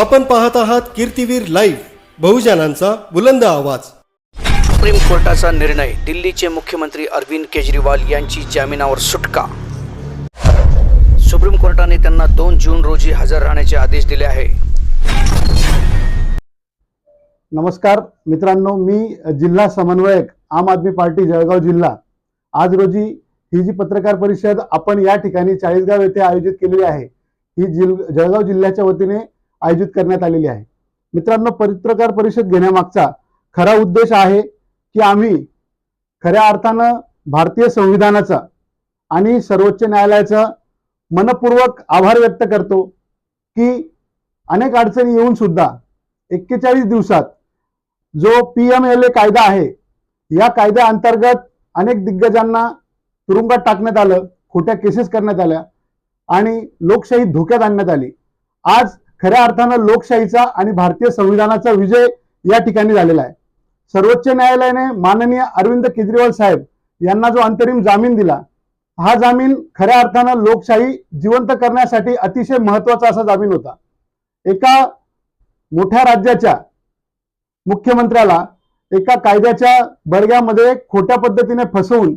आपण पाहत आहात कीर्तीवीर लाईव्ह बहुजनांचा बुलंद आवाज. सुप्रीम कोर्टाचा निर्णय दिल्लीचे मुख्यमंत्री अरविंद केजरीवाल यांची जामिनावर सुटका. सुप्रीम कोर्टाने त्यांना दोन जून रोजी हजर राहण्याचे आदेश दिले आहे. नमस्कार मित्रांनो मी जिल्हा समन्वयक आम आदमी पार्टी जळगाव जिल्हा. आज रोजी ही जी पत्रकार परिषद आपण या ठिकाणी चाळीसगाव येथे आयोजित केलेली आहे ही जिल जळगाव जिल्ह्याच्या वतीने आयोजित करण्यात आलेली आहे. मित्रांनो पत्रकार परिषद घेण्यामागचा खरा उद्देश आहे की आम्ही खऱ्या अर्थानं भारतीय संविधानाचा आणि सर्वोच्च न्यायालयाचा मनपूर्वक आभार व्यक्त करतो की अनेक अडचणी येऊन सुद्धा एक्केचाळीस दिवसात जो पी एम एल ए कायदा आहे या कायद्या अंतर्गत अनेक दिग्गजांना तुरुंगात टाकण्यात आलं खोट्या केसेस करण्यात आल्या आणि लोकशाही धोक्यात आणण्यात आली. आज खऱ्या अर्थानं लोकशाहीचा आणि भारतीय संविधानाचा विजय या ठिकाणी झालेला आहे. सर्वोच्च न्यायालयाने माननीय अरविंद केजरीवाल साहेब यांना जो अंतरिम जामीन दिला हा जामीन खऱ्या अर्थानं लोकशाही जिवंत करण्यासाठी अतिशय महत्त्वाचा असा जामीन होता. एका मोठ्या राज्याच्या मुख्यमंत्र्याला एका कायद्याच्या बडग्यामध्ये खोट्या पद्धतीने फसवून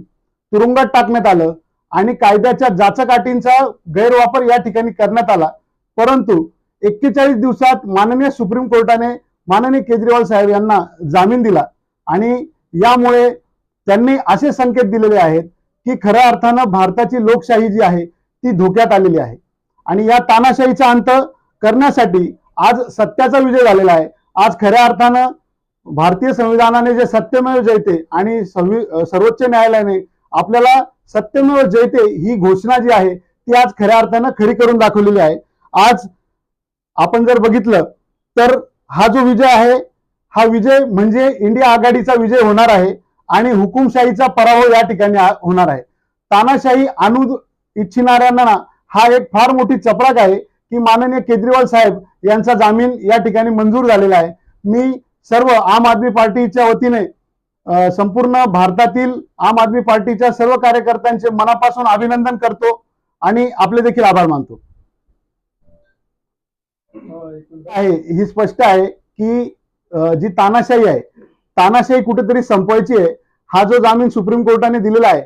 तुरुंगात टाकण्यात आलं आणि कायद्याच्या जाचकाटींचा गैरवापर या ठिकाणी करण्यात आला. परंतु एक्केचाळीस दिवसात माननीय सुप्रीम कोर्टाने माननीय केजरीवाल साहेब यांना जामीन दिला. आणि यामुळे त्यांनी असे संकेत दिलेले आहेत की खऱ्या अर्थानं भारताची लोकशाही जी आहे ती धोक्यात आलेली आहे. आणि या तानाशाहीचा अंत करण्यासाठी आज सत्याचा विजय झालेला आहे. आज खऱ्या अर्थानं भारतीय संविधानाने जे सत्यमेव जयते आणि सर्वोच्च न्यायालयाने आपल्याला सत्यमेव जयते ही घोषणा जी आहे ती आज खऱ्या अर्थानं खरी करून दाखवलेली आहे. आज आपण जर बघितलं तर हा जो विजय आहे हा विजय म्हणजे इंडिया आघाडीचा विजय होणार आहे आणि हुकुमशाहीचा पराभव या ठिकाणी होणार आहे. तानाशाही आणू इच्छिणाऱ्यांना हा एक फार मोठी चपराक आहे की माननीय केजरीवाल साहेब यांचा जामीन या ठिकाणी मंजूर झालेला आहे. मी सर्व आम आदमी पार्टीच्या वतीने संपूर्ण भारतातील आम आदमी पार्टीच्या सर्व कार्यकर्त्यांचे मनापासून अभिनंदन करतो आणि आपले देखील आभार मानतो. आहे ही स्पष्ट आहे की जी तानाशाही आहे तानाशाही कुठेतरी संपवायची आहे. हा जो जामीन सुप्रीम कोर्टाने दिलेला आहे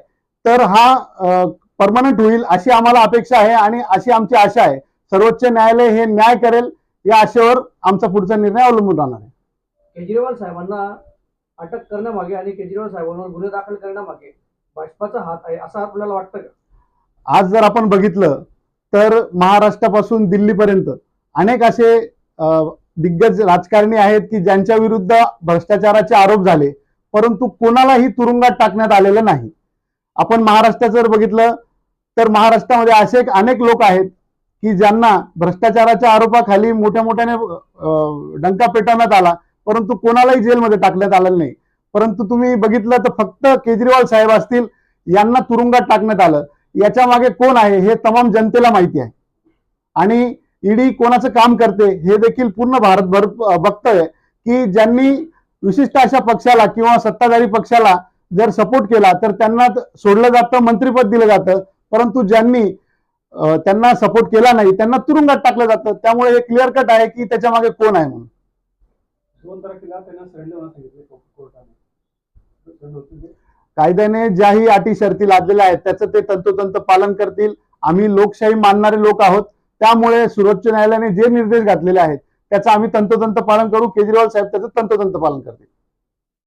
तर हा परमनंट होईल अशी आम्हाला अपेक्षा आहे आणि अशी आमची आशा आहे. सर्वोच्च न्यायालय हे न्याय करेल या आशेवर आमचा पुढचा निर्णय अवलंबून राहणार आहे. केजरीवाल साहेबांना अटक करण्यामागे आणि केजरीवाल साहेबांवर गुन्हे दाखल करण्यामागे भाजपाचा हात आहे असं आपल्याला वाटतं का? आज जर आपण बघितलं तर महाराष्ट्रापासून दिल्लीपर्यंत अनेक असे दिग्गज राजकारणी आहेत की ज्यांच्या विरुद्ध भ्रष्टाचाराचे आरोप झाले परंतु कोणालाही तुरुंगात टाकण्यात आलेलं नाही. आपण महाराष्ट्रात जर बघितलं तर महाराष्ट्रामध्ये असे अनेक लोक आहेत की ज्यांना भ्रष्टाचाराच्या आरोपाखाली मोठ्या मोठ्याने डंका पेटवण्यात आला परंतु कोणालाही जेलमध्ये टाकण्यात आलेलं नाही. परंतु तुम्ही बघितलं तर फक्त केजरीवाल साहेब असतील यांना तुरुंगात टाकण्यात आलं. याच्या मागे कोण आहे हे तमाम जनतेला माहिती आहे. आणि ईडी कोणाचं काम करते हे देखील पूर्ण भारतभर बघतोय की ज्यांनी विशिष्ट अशा पक्षाला किंवा सत्ताधारी पक्षाला जर सपोर्ट केला तर त्यांना सोडलं जातं मंत्रीपद दिलं जातं परंतु ज्यांनी त्यांना सपोर्ट केला नाही त्यांना तुरुंगात टाकलं जातं. त्यामुळे हे क्लिअर कट आहे की त्याच्यामागे कोण आहे म्हणून. कायद्याने ज्याही अटी शर्ती लादलेल्या आहेत त्याचं ते तंतोतंत पालन करतील. आम्ही लोकशाही मानणारे लोक आहोत. त्यामुळे सर्वोच्च न्यायालयाने जे निर्देश घातलेले आहेत त्याचं आम्ही तंतोतंत पालन करू. केजरीवाल साहेब त्याचं तंतोतंत पालन करतील.